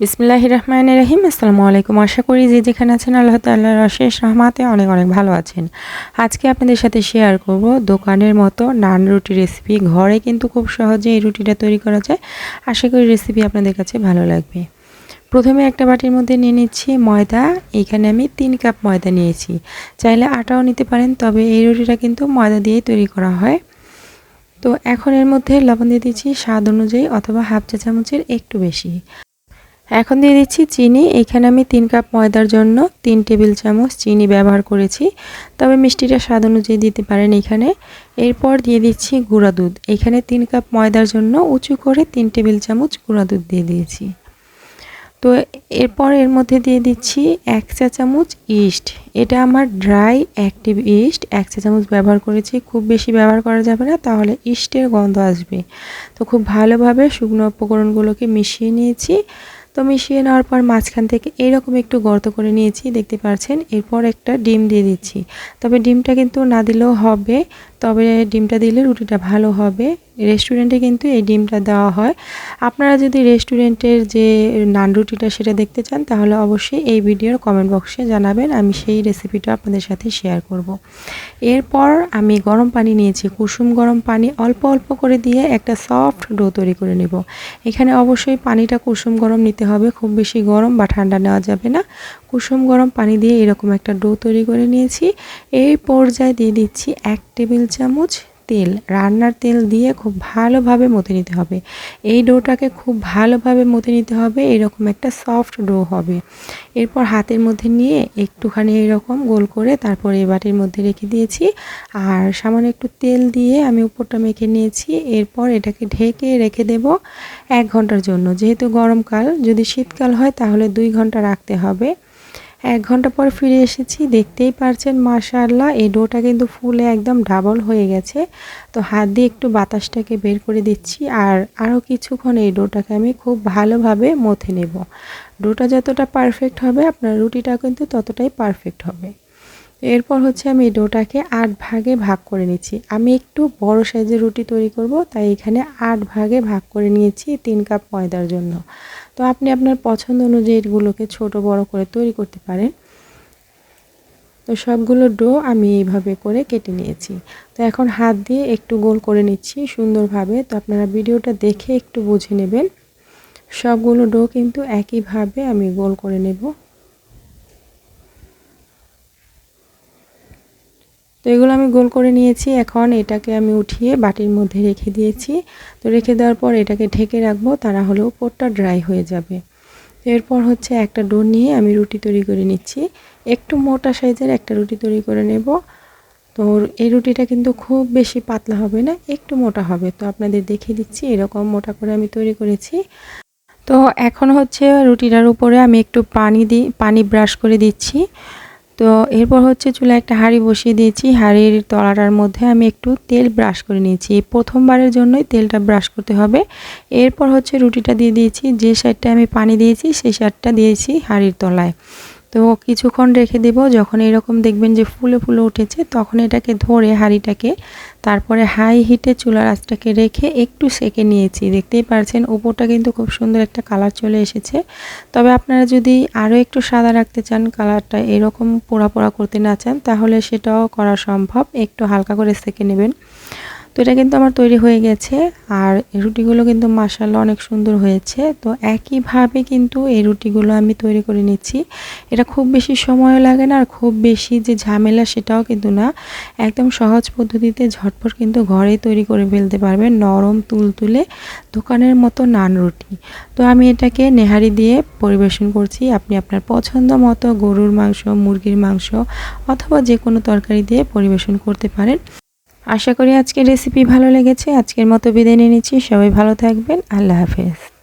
বিসমিল্লাহ রহমান রহিম আসসালামু আলাইকুম। আশা করি যে যেখানে আছেন আল্লাহ তাল্লাহ রশেষ রহমাতে অনেক অনেক ভালো আছেন। আজকে আপনাদের সাথে শেয়ার করব দোকানের মতো নান রুটি রেসিপি ঘরে কিন্তু খুব সহজে এই রুটিটা তৈরি করা যায়। আশা করি রেসিপি আপনাদের কাছে ভালো লাগবে। প্রথমে একটা বাটির মধ্যে নিয়ে নিচ্ছি ময়দা। এখানে আমি তিন কাপ ময়দা নিয়েছি। চাইলে আটাও নিতে পারেন, তবে এই রুটিটা কিন্তু ময়দা দিয়েই তৈরি করা হয়। তো এখন এর মধ্যে লবণ দিয়ে দিচ্ছি স্বাদ অনুযায়ী অথবা হাফ চা চামচের একটু বেশি। এখন দিয়ে দিচ্ছি চিনি। এখানে আমি তিন কাপ ময়দার জন্য তিন টেবিল চামচ চিনি ব্যবহার করেছি। তবে মিষ্টিটা স্বাদ অনুযায়ী দিতে পারেন এখানে। এরপর দিয়ে দিচ্ছি গুঁড়া দুধ। এখানে তিন কাপ ময়দার জন্য উঁচু করে তিন টেবিল চামচ গুঁড়া দুধ দিয়ে দিয়েছি। তো এরপর এর মধ্যে দিয়ে দিচ্ছি এক চা চামচ ইস্ট। এটা আমার ড্রাই অ্যাক্টিভ ইস্ট। এক চা চামচ ব্যবহার করেছি। খুব বেশি ব্যবহার করা যাবে না, তাহলে ইস্টের গন্ধ আসবে। তো খুব ভালোভাবে শুকনো উপকরণগুলোকে মিশিয়ে নিয়েছি। তো মিশিয়ে নেওয়ার পর মাঝখান থেকে এইরকম একটু গর্ত করে নিয়েছি, দেখতে পাচ্ছেন? এরপর একটা ডিম দিয়ে দিচ্ছি। তবে ডিমটা কিন্তু না দিলেও হবে। তবে ডিমটা দিলে রুটিটা ভালো হবে। রেস্টুরেন্টে কিন্তু এই ডিমটা দেওয়া হয়। আপনারা যদি রেস্টুরেন্টের যে নান রুটিটা সেটা দেখতে চান, তাহলে অবশ্যই এই ভিডিওর কমেন্ট বক্সে জানাবেন। আমি সেই রেসিপিটা আপনাদের সাথে শেয়ার করব। এরপর আমি গরম পানি নিয়েছি। কুসুম গরম পানি অল্প অল্প করে দিয়ে একটা সফট ডো তৈরি করে নেব। এখানে অবশ্যই পানিটা কুসুম গরম নিতে হবে। খুব বেশি গরম বা ঠান্ডা নেওয়া যাবে না। কুসুম গরম পানি দিয়ে এরকম একটা ডো তৈরি করে নিয়েছি। এই পর্যায়ে দিয়ে দিচ্ছি এক টেবিল চামচ তেল, রান্নার তেল দিয়ে খুব ভালোভাবে মতে নিতে হবে। এই ডোটাকে খুব ভালোভাবে মতে নিতে হবে, এরকম একটা সফট ডো হবে। এরপর হাতের মধ্যে নিয়ে একটুখানি এরকম গোল করে তারপর এই বাটির মধ্যে রেখে দিয়েছি। আর সামান্য একটু তেল দিয়ে আমি উপরটা মেখে নিয়েছি। এরপর এটাকে ঢেকে রেখে দেব এক ঘণ্টার জন্য। যেহেতু গরমকাল, যদি শীতকাল হয় তাহলে দুই ঘণ্টা রাখতে হবে। এক ঘণ্টা পর ফিরে এসেছি, দেখতেই পারছেন মাশাল্লাহ এই ডোটা কিন্তু ফুলে একদম ডাবল হয়ে গেছে। তো হাত দিয়ে একটু বাতাসটাকে বের করে দিচ্ছি আর আরও কিছুক্ষণ এই ডোটাকে আমি খুব ভালোভাবে মথে নেব। ডোটা যতটা পারফেক্ট হবে, আপনার রুটিটা কিন্তু ততটাই পারফেক্ট হবে। এরপর হচ্ছে আমি এই ডোটাকে আট ভাগে ভাগ করে নিচ্ছি। আমি একটু বড় সাইজের রুটি তৈরি করব, তাই এখানে আট ভাগে ভাগ করে নিয়েছি তিন কাপ ময়দার জন্য। তো আপনি আপনার পছন্দ অনুযায়ী এগুলোকে ছোট বড় করে তৈরি করতে পারেন। তো সবগুলো ডো আমি এইভাবে করে কেটে নিয়েছি। তো এখন হাত দিয়ে একটু গোল করে নিচ্ছি সুন্দরভাবে। তো আপনারা ভিডিওটা দেখে একটু বুঝে নেবেন। সবগুলো ডো কিন্তু একইভাবে আমি গোল করে নেব। তো এগুলো আমি গোল করে নিয়েছি। এখন এটাকে আমি উঠিয়ে বাটির মধ্যে রেখে দিয়েছি। তো রেখে দেওয়ার পর এটাকে ঢেকে রাখব, তারা হলে উপরটা ড্রাই হয়ে যাবে। এরপর হচ্ছে একটা ডোর নিয়ে আমি রুটি তৈরি করে নিচ্ছি। একটু মোটা সাইজের একটা রুটি তৈরি করে নেব। তো এই রুটিটা কিন্তু খুব বেশি পাতলা হবে না, একটু মোটা হবে। তো আপনাদের দেখিয়ে দিচ্ছি, এরকম মোটা করে আমি তৈরি করেছি। তো এখন হচ্ছে রুটিটার উপরে আমি একটু পানি দিই পানি ব্রাশ করে দিচ্ছি। তো এরপর হচ্ছে চুলা একটা হাঁড়ি বসিয়ে দিয়েছি। হাঁড়ির তলাটার মধ্যে আমি একটু তেল ব্রাশ করে নিয়েছি। প্রথমবারের জন্যই তেলটা ব্রাশ করতে হবে। এরপর হচ্ছে রুটিটা দিয়ে দিয়েছি। যে সাইডটা আমি পানি দিয়েছি, সেই সাইডটা দিয়েছি হাঁড়ির তলায়। তো কিছুক্ষণ রেখে দেব। যখন এরকম দেখবেন যে ফুলে ফুলে উঠেছে, তখন এটাকে ধরে হাঁড়িটাকে, তারপরে হাই হিটে চুলার আঁচটাকে রেখে একটু সেকে নিয়েছি। দেখতেই পারছেন, উপরটা কিন্তু খুব সুন্দর একটা কালার চলে এসেছে। তবে আপনারা যদি আরও একটু সাদা রাখতে চান কালারটা এরকম পোড়া পোড়া করতে না চান, তাহলে সেটাও করা সম্ভব। একটু হালকা করে সেকে নেবেন। তো এটা কিন্তু আমার তৈরি হয়ে গেছে। আর এই রুটিগুলো কিন্তু মাসাল্লা অনেক সুন্দর হয়েছে। তো একইভাবে কিন্তু এই রুটিগুলো আমি তৈরি করে নিচ্ছি। এটা খুব বেশি সময়ও লাগে না আর খুব বেশি যে ঝামেলা সেটাও কিন্তু না। একদম সহজ পদ্ধতিতে ঝটপট কিন্তু ঘরেই তৈরি করে ফেলতে পারবেন নরম তুল তুলে দোকানের মতো নান রুটি। তো আমি এটাকে নেহারি দিয়ে পরিবেশন করছি। আপনি আপনার পছন্দ মতো গরুর মাংস, মুরগির মাংস অথবা যে কোনো তরকারি দিয়ে পরিবেশন করতে পারেন। আশা করি আজকের রেসিপি ভালো লেগেছে। আজকের মতো বিদায় নিয়ে নিচ্ছি। সবাই ভালো থাকবেন। আল্লাহ হাফেজ।